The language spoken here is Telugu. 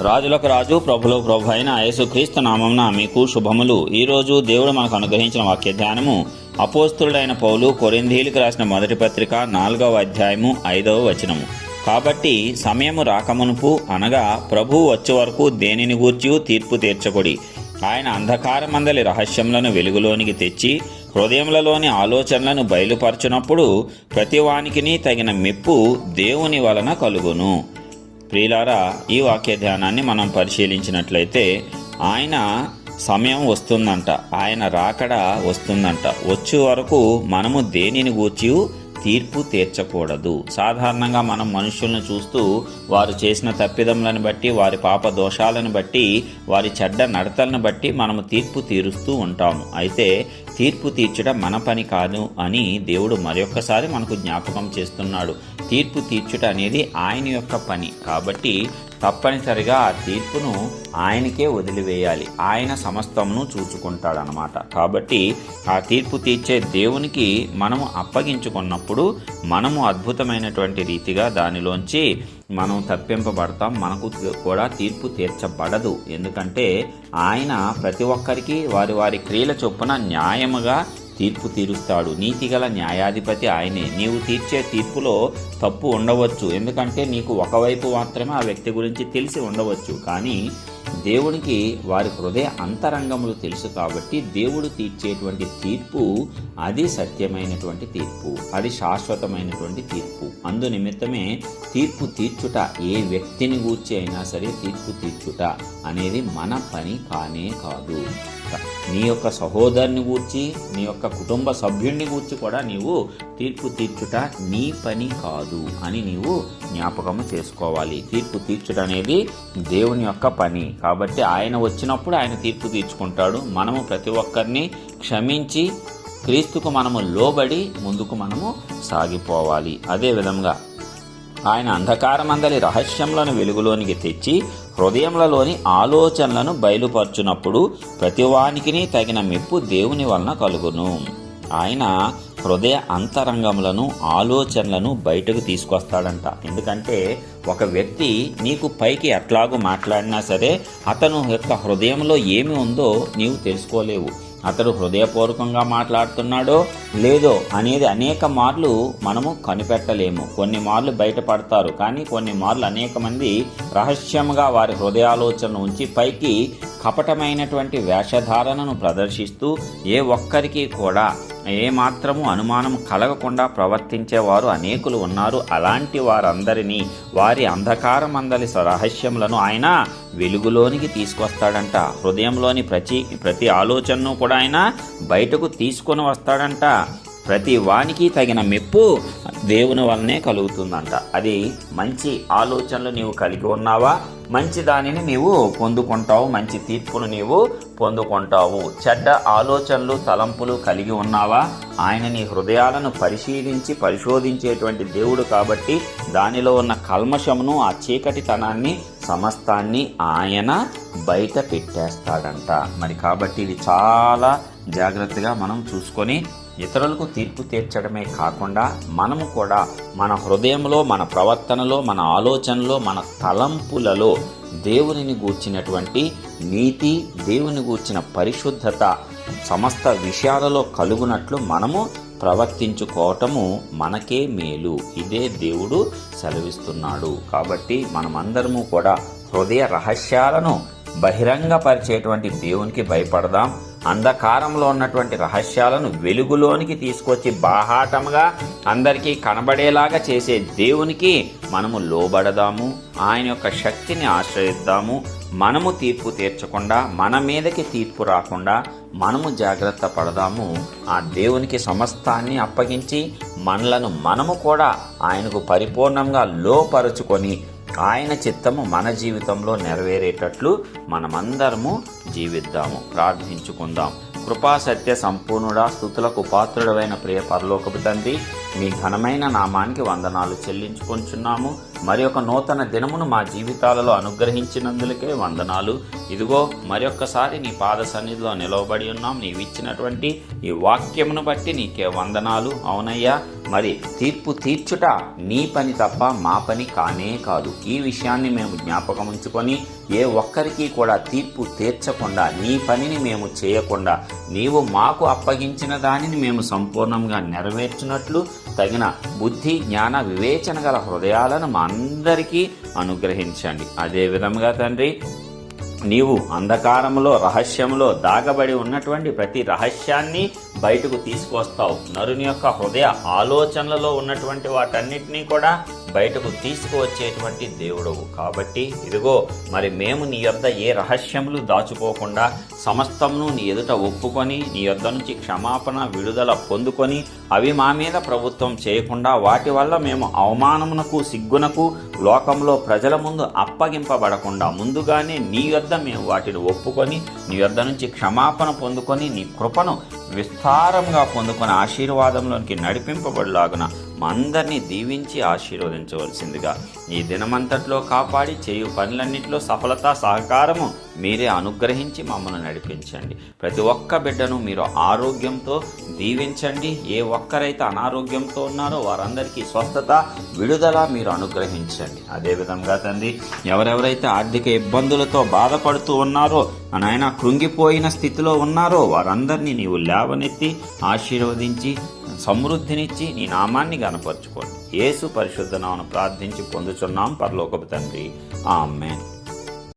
రాజులకు రాజు ప్రభులో ప్రభు అయిన యేసుక్రీస్తు నామంన మీకు శుభములు. ఈరోజు దేవుడు మనకు అనుగ్రహించిన వాక్య ధ్యానము అపోస్తుడైన పౌలు కొరింధీలకు రాసిన మొదటి పత్రిక నాలుగవ అధ్యాయము ఐదవ వచనము. కాబట్టి సమయము రాకమునుపు అనగా ప్రభు వచ్చే వరకు దేనిని గూర్చి తీర్పు తీర్చకొడి ఆయన అంధకారమందలి రహస్యములను వెలుగులోనికి తెచ్చి హృదయములలోని ఆలోచనలను బయలుపరచునప్పుడు ప్రతివానికిని తగిన మెప్పు దేవుని వలన కలుగును. ప్రియులారా ఈ వాక్య ధ్యానాన్ని మనం పరిశీలించినట్లయితే ఆయన సమయం వస్తుందంట ఆయన రాకడ వస్తుందంట. వచ్చే వరకు మనము దేనిని గూర్చి తీర్పు తీర్చకూడదు. సాధారణంగా మనం మనుషులను చూస్తూ వారు చేసిన తప్పిదములను బట్టి వారి పాప దోషాలను బట్టి వారి చెడ్డ నడతలను బట్టి మనము తీర్పు తీరుస్తూ ఉంటాము. అయితే తీర్పు తీర్చడం మన పని కాదు అని దేవుడు మరొక్కసారి మనకు జ్ఞాపకం చేస్తున్నాడు. తీర్పు తీర్చుట అనేది ఆయన యొక్క పని. కాబట్టి తప్పనిసరిగా ఆ తీర్పును ఆయనకే వదిలివేయాలి. ఆయన సమస్తమును చూచుకుంటాడనమాట కాబట్టి ఆ తీర్పు తీర్చే దేవునికి మనము అప్పగించుకున్నప్పుడు మనము అద్భుతమైనటువంటి రీతిగా దానిలోంచి మనం తప్పింపబడతాం. మనకు కూడా తీర్పు తీర్చబడదు. ఎందుకంటే ఆయన ప్రతి ఒక్కరికి వారి వారి క్రియల చొప్పున న్యాయముగా తీర్పు తీరుస్తాడు. నీతిగల న్యాయాధిపతి ఆయనే. నీవు తీర్చే తీర్పులో తప్పు ఉండవచ్చు. ఎందుకంటే నీకు ఒకవైపు మాత్రమే ఆ వ్యక్తి గురించి తెలిసి ఉండవచ్చు. కానీ దేవునికి వారి హృదయ అంతరంగములు తెలుసు కాబట్టి దేవుడు తీర్చేటువంటి తీర్పు అది సత్యమైనటువంటి తీర్పు. అది శాశ్వతమైనటువంటి తీర్పు. అందు నిమిత్తమే తీర్పు తీర్చుట ఏ వ్యక్తిని గూర్చి అయినా సరే తీర్పు తీర్చుట అనేది మన పని కానే కాదు. నీ యొక్క సహోదరుని గూర్చి నీ యొక్క కుటుంబ సభ్యుడిని గూర్చి కూడా నీవు తీర్పు తీర్చుట నీ పని కాదు అని నీవు జ్ఞాపకము చేసుకోవాలి. తీర్పు తీర్చుట అనేది దేవుని యొక్క పని. కాబట్టి ఆయన వచ్చినప్పుడు ఆయన తీర్పు తీర్చుకుంటాడు. మనము ప్రతి ఒక్కరిని క్షమించి క్రీస్తుకు మనము లోబడి ముందుకు మనము సాగిపోవాలి. అదే విధంగా ఆయన అంధకారమందలి రహస్యములను వెలుగులోనికి తెచ్చి హృదయములలోని ఆలోచనలను బయలుపరచునప్పుడు ప్రతివానికిని తగిన మెప్పు దేవుని వలన కలుగును. ఆయన హృదయ అంతరంగములను ఆలోచనలను బయటకు తీసుకొస్తాడంట. ఎందుకంటే ఒక వ్యక్తి నీకు పైకి ఎట్లాగూ మాట్లాడినా సరే అతను యొక్క హృదయంలో ఏమి ఉందో నీవు తెలుసుకోలేవు. అతడు హృదయపూర్వకంగా మాట్లాడుతున్నాడో లేదో అనేది అనేక మార్లు మనము కనిపెట్టలేము. కొన్ని మార్లు బయటపడతారు కానీ కొన్ని మార్లు అనేక మంది రహస్యంగా వారి హృదయాలోచన ఉంచి పైకి కపటమైనటువంటి వేషధారణను ప్రదర్శిస్తూ ఏ ఒక్కరికి కూడా ఏ మాత్రము అనుమానం కలగకుండా ప్రవర్తించేవారు అనేకులు ఉన్నారు. అలాంటి వారందరినీ వారి అంధకారమందలి రహస్యములను ఆయన వెలుగులోనికి తీసుకొస్తాడంట. హృదయంలోని ప్రతి ప్రతి ఆలోచనను కూడా ఆయన బయటకు తీసుకొని వస్తాడంట. ప్రతి వానికి తగిన మెప్పు దేవుని వల్లనే కలుగుతుందంట. అది మంచి ఆలోచనలు నీవు కలిగి ఉన్నావా? మంచి దానిని నీవు పొందుకుంటావు మంచి తీర్పును నీవు పొందుకుంటావు. చెడ్డ ఆలోచనలు తలంపులు కలిగి ఉన్నావా? ఆయన నీ హృదయాలను పరిశీలించి పరిశోధించేటువంటి దేవుడు కాబట్టి దానిలో ఉన్న కల్మషమును ఆ చీకటితనాన్ని సమస్తాన్ని ఆయన బయట పెట్టేస్తాడంట. మరి కాబట్టి ఇది చాలా జాగ్రత్తగా మనం చూసుకొని ఇతరులకు తీర్పు తీర్చడమే కాకుండా మనము కూడా మన హృదయంలో మన ప్రవర్తనలో మన ఆలోచనలో మన తలంపులలో దేవునిని గూర్చినటువంటి నీతి దేవుని గూర్చిన పరిశుద్ధత సమస్త విషయాలలో కలుగునట్లు మనము ప్రవర్తించుకోవటము మనకే మేలు. ఇదే దేవుడు సెలవిస్తున్నాడు. కాబట్టి మనమందరము కూడా హృదయ రహస్యాలను బహిరంగపరిచేటువంటి దేవునికి భయపడదాం. అంధకారంలో ఉన్నటువంటి రహస్యాలను వెలుగులోనికి తీసుకొచ్చి బాహాటంగా అందరికీ కనబడేలాగా చేసే దేవునికి మనము లోబడదాము ఆయన యొక్క శక్తిని ఆశ్రయిద్దాము మనము తీర్పు తీర్చకుండా మన మీదకి తీర్పు రాకుండా మనము జాగ్రత్త పడదాము. ఆ దేవునికి సమస్తాన్ని అప్పగించి మనలను మనము కూడా ఆయనకు పరిపూర్ణంగా లోపరుచుకొని ఆయన చిత్తము మన జీవితంలో నెరవేరేటట్లు మనమందరము జీవిద్దాము. ప్రార్థించుకుందాం. కృపా సత్య సంపూర్ణుడా స్థుతులకు పాత్రుడమైన ప్రియ పరలోకపు తండ్రి మీ ఘనమైన నామానికి వందనాలు చెల్లించుకుంటున్నాము మరి ఒక నూతన దినమును మా జీవితాలలో అనుగ్రహించినందులకే వందనాలు. ఇదిగో మరొక్కసారి నీ పాద సన్నిధిలో నిలవబడి ఉన్నాం. నీవిచ్చినటువంటి ఈ వాక్యమును బట్టి నీకే వందనాలు. అవునయ్యా మరి తీర్పు తీర్చుట నీ పని తప్ప మా పని కానే కాదు. ఈ విషయాన్ని మేము జ్ఞాపకం ఉంచుకొని ఏ ఒక్కరికి కూడా తీర్పు తీర్చకుండా నీ పనిని మేము చేయకుండా నీవు మాకు అప్పగించిన దానిని మేము సంపూర్ణంగా నెరవేర్చినట్లు తగిన బుద్ధి జ్ఞాన వివేచన గల హృదయాలను మా అందరికీ అనుగ్రహించండి. అదే విధంగా తండ్రి నీవు అంధకారంలో రహస్యంలో దాగబడి ఉన్నటువంటి ప్రతి రహస్యాన్ని బయటకు తీసుకొస్తావు నరుని యొక్క హృదయ ఆలోచనలలో ఉన్నటువంటి వాటన్నిటినీ కూడా బయటకు తీసుకువచ్చేటువంటి దేవుడవు. కాబట్టి ఇదిగో మరి మేము నీ యొద్ద ఏ రహస్యములు దాచుకోకుండా సమస్తమును నీ ఎదుట ఒప్పుకొని నీ యొద్ద నుంచి క్షమాపణ విడుదల పొందుకొని అవి మా మీద ప్రభుత్వం చేయకుండా వాటి వల్ల మేము అవమానమునకు సిగ్గునకు లోకంలో ప్రజల ముందు అప్పగింపబడకుండా ముందుగానే నీ యొద్ద మేము వాటిని ఒప్పుకొని నీ యొద్ద నుంచి క్షమాపణ పొందుకొని నీ కృపను విస్తారంగా పొందుకున్న ఆశీర్వాదంలోనికి నడిపింపబడిలాగున మా అందరినీ దీవించి ఆశీర్వదించవలసిందిగా ఈ దినమంతట్లో కాపాడి చేయు పనులన్నింటిలో సఫలత సహకారము మీరే అనుగ్రహించి మమ్మల్ని నడిపించండి. ప్రతి ఒక్క బిడ్డను మీరు ఆరోగ్యంతో దీవించండి. ఏ ఒక్కరైతే అనారోగ్యంతో ఉన్నారో వారందరికీ స్వస్థత విడుదల మీరు అనుగ్రహించండి. అదేవిధంగా తండ్రి ఎవరెవరైతే ఆర్థిక ఇబ్బందులతో బాధపడుతూ ఉన్నారో నాయన కృంగిపోయిన స్థితిలో ఉన్నారో వారందరినీ నీవు లేవనెత్తి ఆశీర్వదించి సమృద్ధినిచ్చి నీ నామాన్ని గనపరచుకోండి యేసు పరిశుద్ధ నామను ప్రార్థించి పొందుచున్నాం. పరలోకపు తండ్రి. ఆమెన్.